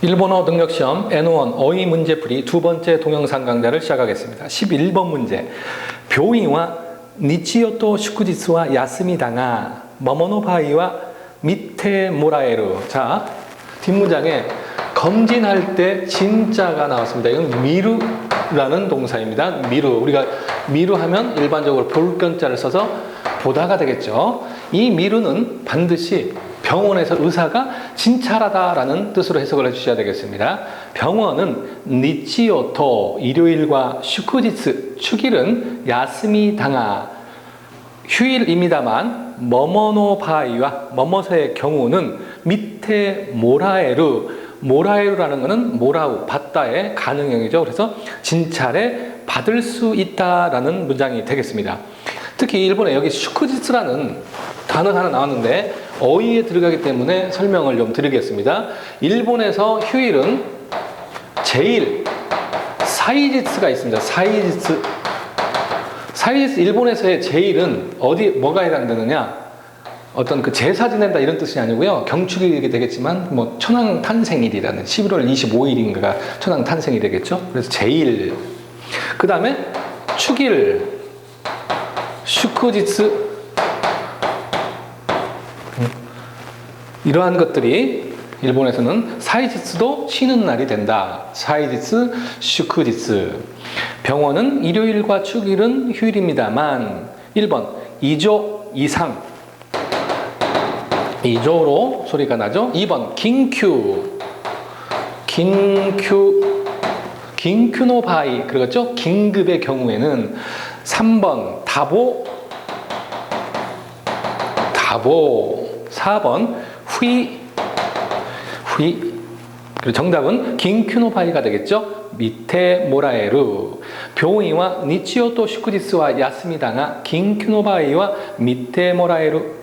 일본어 능력시험 N1 어휘 문제풀이 두 번째 동영상 강좌를 시작하겠습니다. 11번 문제. 교이와 니치요토 슈쿠지스와 야스미다가 머모노 바이와 밑에 모라에루. 자, 뒷문장에 검진할 때 진짜가 나왔습니다. 이건 미루라는 동사입니다. 미루. 우리가 미루 하면 일반적으로 볼견자를 써서 보다가 되겠죠. 이 미루는 반드시 병원에서 의사가 진찰하다라는 뜻으로 해석을 해주셔야 되겠습니다. 병원은 니치요토 일요일과 슈쿠지츠 축일은 야스미 당하 휴일입니다만 머머노바이와 머머서의 경우는 밑에 모라에루 모라에루라는 것은 모라우 받다의 가능형이죠. 그래서 진찰에 받을 수 있다라는 문장이 되겠습니다. 특히 일본에 여기 슈쿠지츠라는 단어가 하나 나왔는데 어휘에 들어가기 때문에 설명을 좀 드리겠습니다. 일본에서 휴일은 제일 사이지츠가 있습니다. 사이지츠. 사이지츠 일본에서의 제일은 어디 뭐가 해당되느냐? 어떤 그 제사 지낸다 이런 뜻이 아니고요. 경축일이 되겠지만 뭐 천황 탄생일이라는 11월 25일인가가 천황 탄생이 되겠죠. 그래서 제일. 그 다음에 축일, 슈쿠지츠 이러한 것들이 일본에서는 사이지츠도 쉬는 날이 된다. 사이지츠, 슈쿠지츠. 병원은 일요일과 축일은 휴일입니다만 1번 2조 이상 2조로 소리가 나죠. 2번 긴큐 긴큐 긴큐노 바이 그렇죠. 긴급의 경우에는 3번 다보 다보. 4번 후이 후이 그리고 정답은 긴큐노바이가 되겠죠. 밑에 모라에루. 병이와 니치요토 슈쿠지스와 야스미다가 긴큐노바이와 밑에 모라에루